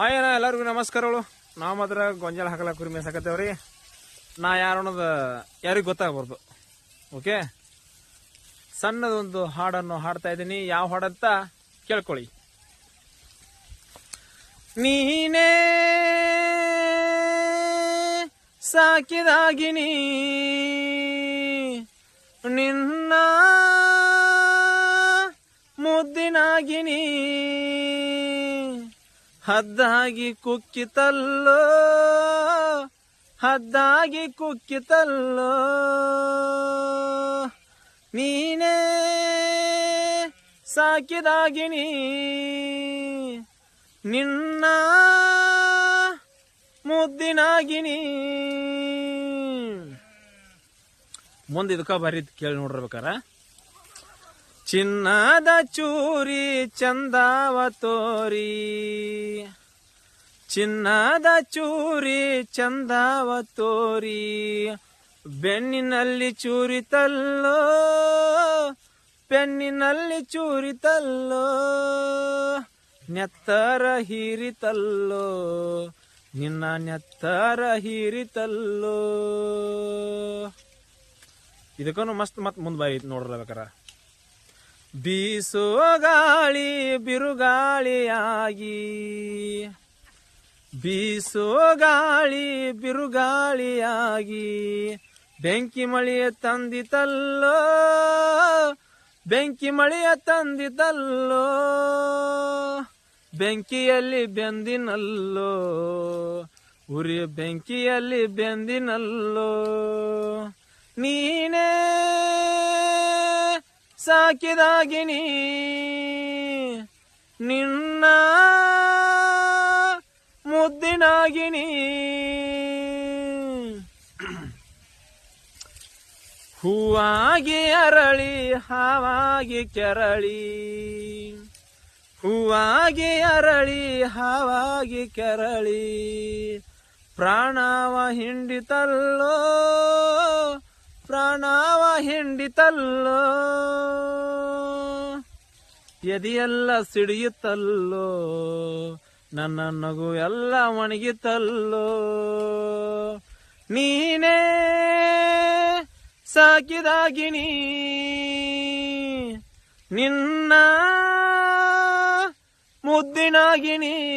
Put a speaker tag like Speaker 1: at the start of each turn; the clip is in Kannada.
Speaker 1: ಹಾಯ್ ಅಣ್ಣ, ಎಲ್ಲರಿಗೂ ನಮಸ್ಕಾರಗಳು. ನಾವು ಮಾತ್ರ ಗೊಂಜಾಳ ಹಾಕಲ ಕುರಿ ಮೇಸಾಕತ್ತೇವ್ರಿ ನಾ ಯಾರು ಅನ್ನೋದು ಯಾರಿಗೂ ಗೊತ್ತಾಗ್ಬಾರ್ದು. ಓಕೆ ಸಣ್ಣದೊಂದು ಹಾಡನ್ನು ಹಾಡ್ತಾ ಇದ್ದೀನಿ. ಯಾವ ಹಾಡಂತ ಕೇಳ್ಕೊಳ್ಳಿ. ನೀನೇ ಸಾಕಿದಾಗಿನಿ ನಿನ್ನ ಮುದ್ದಿನಾಗಿನಿ ಹದ್ದಾಗಿ ಕುಕ್ಕಿತಲ್ಲೋ ಹದ್ದಾಗಿ ಕುಕ್ಕಿತಲ್ಲೋ ನೀನೇ ಸಾಕಿದಾಗಿನಿ ನಿನ್ನ ಮುದ್ದಿನಾಗಿನಿ ಮುಂದೆ ಇದಕ್ಕ ಬರೀ ಕೇಳಿ ನೋಡಿರ್ಬೇಕಾರ. ಚಿನ್ನದ ಚೂರಿ ಚಂದಾವ ತೋರಿ. ಚಿನ್ನದ ಚೂರಿ ಚಂದಾವ ತೋರಿ. ಬೆನ್ನಿನಲ್ಲಿ ಚೂರಿ ಚೂರಿತಲ್ಲೋ ಪೆನ್ನಿನಲ್ಲಿ ಚೂರಿತಲ್ಲೋ ನೆತ್ತರ ಹೀರಿತಲ್ಲೋ ನಿನ್ನ ನೆತ್ತರ ಹೀರಿತಲ್ಲೋ ಇದಕ್ಕೂ ಮಸ್ತ್ ಮತ್ತೆ ಮುಂದ್ ಬಾಯಿ ನೋಡ್ರಬೇಕಾರ ಬೀಸೋ ಗಾಳಿ ಬಿರುಗಾಳಿಯಾಗಿ. ಬೀಸುವ ಗಾಳಿ ಬಿರುಗಾಳಿಯಾಗಿ. ಬೆಂಕಿ ಮಳೆಯ ತಂದಿತಲ್ಲೋ, ಬೆಂಕಿ ಮಳೆಯ ತಂದಿತಲ್ಲೋ. ಬೆಂಕಿಯಲ್ಲಿ ಬೆಂದಿನಲ್ಲೋ, ಉರಿ ಬೆಂಕಿಯಲ್ಲಿ ಬೆಂದಿನಲ್ಲೋ. ನೀನೇ ಸಾಕಿದಾಗಿನಿ. ನಿನ್ನ ಮುದ್ದಿನಾಗಿನಿ. ಹೂವಾಗಿ ಅರಳಿ ಹಾವಾಗಿ ಕೆರಳಿ. ಹೂವಾಗಿ ಅರಳಿ ಹಾವಾಗಿ ಕೆರಳಿ. ಪ್ರಾಣವ ಹಿಂಡಿತಲ್ಲೋ ಪ್ರಾಣವ ಹಿಂಡಿತಲ್ಲೋ? ಎದೆಯೆಲ್ಲ ಸಿಡಿಯುತ್ತಲ್ಲೋ? ನನ್ನ ನಗು ಎಲ್ಲ ಒಣಗಿತಲ್ಲೋ ನೀನೇ ಸಾಕಿದಾಗಿನಿ. ನಿನ್ನ ಮುದ್ದಿನಾಗಿನಿ.